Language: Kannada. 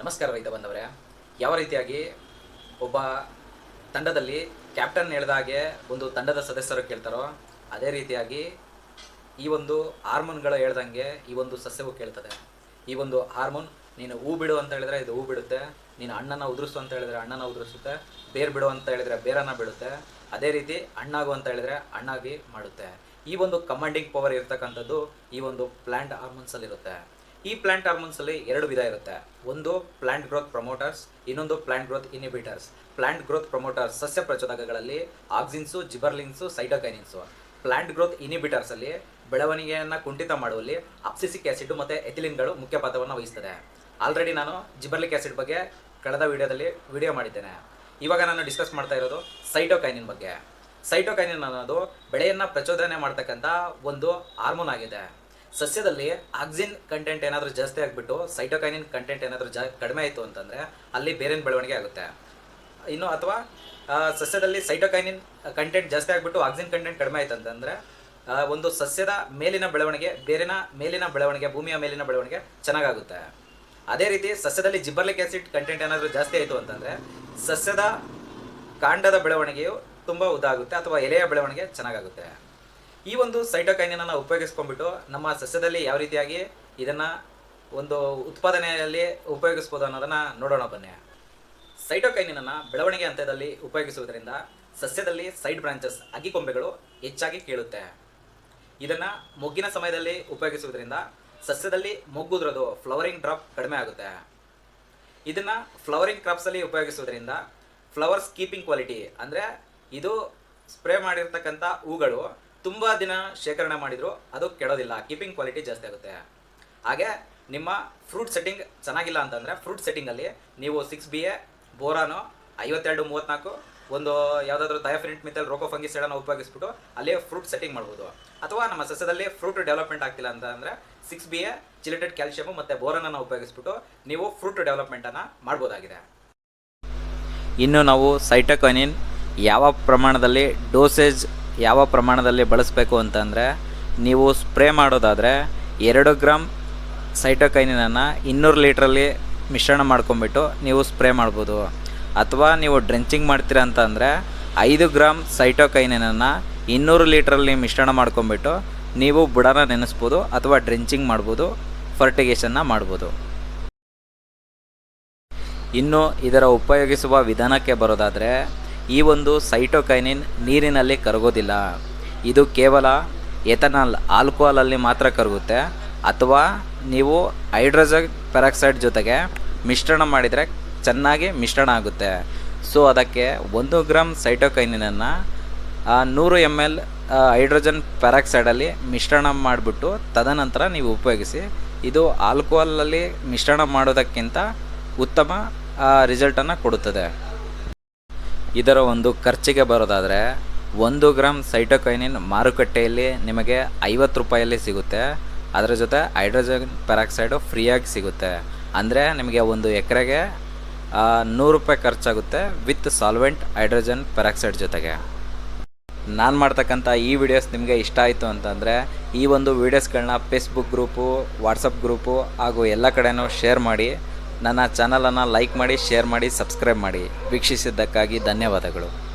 ನಮಸ್ಕಾರ ರೈತ ಬಂದವರೇ ಯಾವ ರೀತಿಯಾಗಿ ಒಬ್ಬ ತಂಡದಲ್ಲಿ ಕ್ಯಾಪ್ಟನ್ ಹೇಳಿದ ಹಾಗೆ ಒಂದು ತಂಡದ ಸದಸ್ಯರು ಕೇಳ್ತಾರೋ, ಅದೇ ರೀತಿಯಾಗಿ ಈ ಒಂದು ಹಾರ್ಮೋನ್ಗಳು ಹೇಳ್ದಂಗೆ ಈ ಒಂದು ಸಸ್ಯವು ಕೇಳ್ತದೆ. ಈ ಒಂದು ಹಾರ್ಮೋನ್, ನೀನು ಹೂ ಬಿಡು ಅಂತ ಹೇಳಿದ್ರೆ ಇದು ಹೂ ಬಿಡುತ್ತೆ. ನೀನು ಹಣ್ಣನ್ನು ಉದುರಿಸು ಅಂತ ಹೇಳಿದ್ರೆ ಹಣ್ಣನ್ನು ಉದುರಿಸುತ್ತೆ. ಬೇರು ಬಿಡು ಅಂತ ಹೇಳಿದ್ರೆ ಬೇರನ್ನು ಬಿಡುತ್ತೆ. ಅದೇ ರೀತಿ ಹಣ್ಣಾಗು ಅಂತ ಹೇಳಿದ್ರೆ ಹಣ್ಣಾಗಿ ಮಾಡುತ್ತೆ. ಈ ಒಂದು ಕಮಾಂಡಿಂಗ್ ಪವರ್ ಇರ್ತಕ್ಕಂಥದ್ದು ಈ ಒಂದು ಪ್ಲಾಂಟ್ ಹಾರ್ಮೋನ್ಸಲ್ಲಿ ಇರುತ್ತೆ ಈ ಪ್ಲಾಂಟ್ ಹಾರ್ಮೋನ್ಸ್ ಅಲ್ಲಿ ಎರಡು ವಿಧ ಇರುತ್ತೆ. ಒಂದು ಪ್ಲಾಂಟ್ ಗ್ರೋತ್ ಪ್ರಮೋಟರ್ಸ್ ಇನ್ನೊಂದು plant growth inhibitors plant growth promoters ಸಸ್ಯ ಪ್ರಚೋದಕಗಳಲ್ಲಿ ಆಕ್ಸಿನ್ಸು ಜಿಬರ್ಲಿನ್ಸು ಸೈಟೋಕೈನಿನ್ಸು ಪ್ಲಾಂಟ್ ಗ್ರೋತ್ ಇನಿಬಿಟರ್ಸಲ್ಲಿ ಬೆಳವಣಿಗೆಯನ್ನು ಕುಂಠಿತ ಮಾಡುವಲ್ಲಿ ಅಪ್ಸಿಸಿಕ್ ಆಸಿಡ್ ಮತ್ತು ಎಥಿಲಿನ್ಗಳು ಮುಖ್ಯ ಪಾತ್ರವನ್ನು ವಹಿಸ್ತದೆ. ಆಲ್ರೆಡಿ ನಾನು ಜಿಬರ್ಲಿಕ್ ಆಸಿಡ್ ಬಗ್ಗೆ ಕಳೆದ ವಿಡಿಯೋದಲ್ಲಿ ವಿಡಿಯೋ ಮಾಡಿದ್ದೇನೆ. ಇವಾಗ ನಾನು ಡಿಸ್ಕಸ್ ಮಾಡ್ತಾ ಇರೋದು ಸೈಟೋಕೈನಿನ್ ಬಗ್ಗೆ. ಸೈಟೋಕೈನಿನ್ ಅನ್ನೋದು ಬೆಳೆಯನ್ನು ಪ್ರಚೋದನೆ ಮಾಡ್ತಕ್ಕಂಥ ಒಂದು ಹಾರ್ಮೋನ್ ಆಗಿದೆ. ಸಸ್ಯದಲ್ಲಿ ಆಕ್ಸಿನ್ ಕಂಟೆಂಟ್ ಏನಾದರೂ ಜಾಸ್ತಿ ಆಗಿಬಿಟ್ಟು ಸೈಟೋಕೈನಿನ್ ಕಂಟೆಂಟ್ ಏನಾದರೂ ಜಾ, ಕಡಿಮೆ ಆಯಿತು ಅಂತಂದರೆ ಅಲ್ಲಿ ಬೇರೆನ ಬೆಳವಣಿಗೆ ಆಗುತ್ತೆ. ಇನ್ನು ಅಥವಾ ಸಸ್ಯದಲ್ಲಿ ಸೈಟೋಕೈನಿನ್ ಕಂಟೆಂಟ್ ಜಾಸ್ತಿ ಆಗಿಬಿಟ್ಟು ಆಕ್ಸಿನ್ ಕಂಟೆಂಟ್ ಕಡಿಮೆ ಆಯ್ತು ಅಂತಂದರೆ ಒಂದು ಸಸ್ಯದ ಮೇಲಿನ ಬೆಳವಣಿಗೆ ಬೇರೆನ ಮೇಲಿನ ಬೆಳವಣಿಗೆ, ಭೂಮಿಯ ಮೇಲಿನ ಬೆಳವಣಿಗೆ ಚೆನ್ನಾಗಾಗುತ್ತೆ. ಅದೇ ರೀತಿ ಸಸ್ಯದಲ್ಲಿ ಜಿಬ್ಬರ್ಲಿಕ್ ಆಸಿಡ್ ಕಂಟೆಂಟ್ ಏನಾದರೂ ಜಾಸ್ತಿ ಆಯಿತು ಅಂತಂದರೆ, ಸಸ್ಯದ ಕಾಂಡದ ಬೆಳವಣಿಗೆಯು ತುಂಬ ಉದ್ದಾಗುತ್ತೆ ಅಥವಾ ಎಲೆಯ ಬೆಳವಣಿಗೆ ಚೆನ್ನಾಗಾಗುತ್ತೆ. ಈ ಒಂದು ಸೈಟೋಕೈನನ್ನು ಉಪಯೋಗಿಸ್ಕೊಂಡ್ಬಿಟ್ಟು ನಮ್ಮ ಸಸ್ಯದಲ್ಲಿ ಯಾವ ರೀತಿಯಾಗಿ ಇದನ್ನು ಒಂದು ಉತ್ಪಾದನೆಯಲ್ಲಿ ಉಪಯೋಗಿಸ್ಬೋದು ಅನ್ನೋದನ್ನು ನೋಡೋಣ ಬನ್ನಿ. ಸೈಟೋಕೈನಿನನ್ನು ಬೆಳವಣಿಗೆ ಹಂತದಲ್ಲಿ ಉಪಯೋಗಿಸುವುದರಿಂದ ಸಸ್ಯದಲ್ಲಿ ಸೈಡ್ ಬ್ರಾಂಚಸ್ ಅಗಿಕೊಂಬೆಗಳು ಹೆಚ್ಚಾಗಿ ಕೀಳುತ್ತೆ. ಇದನ್ನು ಮೊಗ್ಗಿನ ಸಮಯದಲ್ಲಿ ಉಪಯೋಗಿಸುವುದರಿಂದ ಸಸ್ಯದಲ್ಲಿ ಮೊಗ್ಗುದ್ರದು ಫ್ಲವರಿಂಗ್ ಡ್ರಾಪ್ ಕಡಿಮೆ ಆಗುತ್ತೆ. ಇದನ್ನು ಫ್ಲವರಿಂಗ್ ಕ್ರಾಪ್ಸಲ್ಲಿ ಉಪಯೋಗಿಸುವುದರಿಂದ ಫ್ಲವರ್ಸ್ ಕೀಪಿಂಗ್ ಕ್ವಾಲಿಟಿ ಅಂದರೆ ಇದು ಸ್ಪ್ರೇ ಮಾಡಿರ್ತಕ್ಕಂಥ ಹೂಗಳು ತುಂಬ ದಿನ ಶೇಖರಣೆ ಮಾಡಿದರೂ, ಅದು ಕೆಡೋದಿಲ್ಲ ಕೀಪಿಂಗ್ ಕ್ವಾಲಿಟಿ ಜಾಸ್ತಿ ಆಗುತ್ತೆ. ಹಾಗೆ ನಿಮ್ಮ ಫ್ರೂಟ್ ಸೆಟ್ಟಿಂಗ್ ಚೆನ್ನಾಗಿಲ್ಲ ಅಂತಂದರೆ ಫ್ರೂಟ್ ಸೆಟ್ಟಿಂಗಲ್ಲಿ ನೀವು ಸಿಕ್ಸ್ ಬಿ ಎ ಬೋರಾನು, ಐವತ್ತೆರಡು ಮೂವತ್ತ್ನಾಲ್ಕು ಒಂದು ಯಾವುದಾದ್ರೂ ಥಯಾಫ್ರಿಂಟ್ ಮಿತ್ತಲ್ ರೋಕೋ ಫಂಗಿಸೈಡನ್ನು ಉಪಯೋಗಿಸ್ಬಿಟ್ಟು ಅಲ್ಲಿ ಫ್ರೂಟ್ ಸೆಟ್ಟಿಂಗ್ ಮಾಡ್ಬೋದು. ಅಥವಾ ನಮ್ಮ ಸಸ್ಯದಲ್ಲಿ ಫ್ರೂಟ್ ಡೆವಲಪ್ಮೆಂಟ್ ಆಗ್ತಿಲ್ಲ ಅಂತ ಅಂದರೆ six B A chelated calcium ಮತ್ತು ಬೋರನನ್ನು ಉಪಯೋಗಿಸ್ಬಿಟ್ಟು ನೀವು ಫ್ರೂಟ್ ಡೆವಲಪ್ಮೆಂಟನ್ನು ಮಾಡ್ಬೋದಾಗಿದೆ. ಇನ್ನು ನಾವು ಸೈಟೋಕೈನಿನ್ ಯಾವ ಪ್ರಮಾಣದಲ್ಲಿ ಡೋಸೇಜ್ ಯಾವ ಪ್ರಮಾಣದಲ್ಲಿ ಬಳಸಬೇಕು ಅಂತಂದರೆ, ನೀವು ಸ್ಪ್ರೇ ಮಾಡೋದಾದರೆ ಎರಡು ಗ್ರಾಮ್ ಸೈಟೋಕೈನಿನನ್ನು ಇನ್ನೂರು ಲೀಟ್ರಲ್ಲಿ ಮಿಶ್ರಣ ಮಾಡ್ಕೊಂಬಿಟ್ಟು ನೀವು ಸ್ಪ್ರೇ ಮಾಡ್ಬೋದು. ಅಥವಾ ನೀವು ಡ್ರೆಂಚಿಂಗ್ ಮಾಡ್ತೀರಾ ಅಂತ ಅಂದರೆ ಐದು ಗ್ರಾಮ್ ಸೈಟೋಕೈನಿನನ್ನು ಇನ್ನೂರು ಲೀಟ್ರಲ್ಲಿ ಮಿಶ್ರಣ ಮಾಡ್ಕೊಂಬಿಟ್ಟು ನೀವು ಬುಡನ ನೆನೆಸ್ಬೋದು ಅಥವಾ ಡ್ರೆಂಚಿಂಗ್ ಮಾಡ್ಬೋದು ಫರ್ಟಿಗೇಷನ್ನ ಮಾಡ್ಬೋದು. ಇನ್ನು ಇದರ ಉಪಯೋಗಿಸುವ ವಿಧಾನಕ್ಕೆ ಬರೋದಾದರೆ ಈ ಒಂದು ಸೈಟೋಕೈನಿನ್ ನೀರಿನಲ್ಲಿ ಕರಗೋದಿಲ್ಲ. ಇದು ಕೇವಲ ಎಥನಾಲ್ ಆಲ್ಕೋಹಾಲಲ್ಲಿ ಮಾತ್ರ ಕರಗುತ್ತೆ. ಅಥವಾ ನೀವು ಹೈಡ್ರೋಜನ್ ಪೆರಾಕ್ಸೈಡ್ ಜೊತೆಗೆ ಮಿಶ್ರಣ ಮಾಡಿದರೆ ಚೆನ್ನಾಗಿ ಮಿಶ್ರಣ ಆಗುತ್ತೆ. ಸೊ, ಅದಕ್ಕೆ ಒಂದು ಗ್ರಾಮ್ ಸೈಟೋಕೈನಿನನ್ನು ನೂರು ಎಂ ಎಲ್ ಹೈಡ್ರೋಜನ್ ಪೆರಾಕ್ಸೈಡಲ್ಲಿ ಮಿಶ್ರಣ ಮಾಡಿಬಿಟ್ಟು ತದನಂತರ ನೀವು ಉಪಯೋಗಿಸಿ, ಇದು ಆಲ್ಕೋಹಾಲಲ್ಲಿ ಮಿಶ್ರಣ ಮಾಡೋದಕ್ಕಿಂತ ಉತ್ತಮ ರಿಸಲ್ಟನ್ನು ಕೊಡುತ್ತದೆ. ಇದರ ಒಂದು ಖರ್ಚಿಗೆ ಬರೋದಾದರೆ ಒಂದು ಗ್ರಾಮ್ ಸೈಟೋಕೈನಿನ್ ಮಾರುಕಟ್ಟೆಯಲ್ಲಿ ನಿಮಗೆ ಐವತ್ತು ರೂಪಾಯಲ್ಲಿ ಸಿಗುತ್ತೆ. ಅದರ ಜೊತೆ ಹೈಡ್ರೋಜನ್ ಪೆರಾಕ್ಸೈಡು ಫ್ರೀಯಾಗಿ ಸಿಗುತ್ತೆ. ಅಂದರೆ ನಿಮಗೆ ಒಂದು ಎಕರೆಗೆ ನೂರು ರೂಪಾಯಿ ಖರ್ಚಾಗುತ್ತೆ ವಿತ್ ಸಾಲ್ವೆಂಟ್ ಹೈಡ್ರೋಜನ್ ಪೆರಾಕ್ಸೈಡ್ ಜೊತೆಗೆ. ನಾನು ಮಾಡ್ತಕ್ಕಂಥ ಈ ವಿಡಿಯೋಸ್ ನಿಮಗೆ ಇಷ್ಟ ಆಯಿತು ಅಂತಂದರೆ ಈ ಒಂದು ವೀಡಿಯೋಸ್ಗಳನ್ನ ಫೇಸ್ಬುಕ್ ಗ್ರೂಪು ವಾಟ್ಸಪ್ ಗ್ರೂಪು ಹಾಗೂ ಎಲ್ಲ ಕಡೆಯೂ ಶೇರ್ ಮಾಡಿ. ನನ್ನ ಚಾನಲನ್ನು ಲೈಕ್ ಮಾಡಿ ಶೇರ್ ಮಾಡಿ ಸಬ್ಸ್ಕ್ರೈಬ್ ಮಾಡಿ. ವೀಕ್ಷಿಸಿದ್ದಕ್ಕಾಗಿ ಧನ್ಯವಾದಗಳು.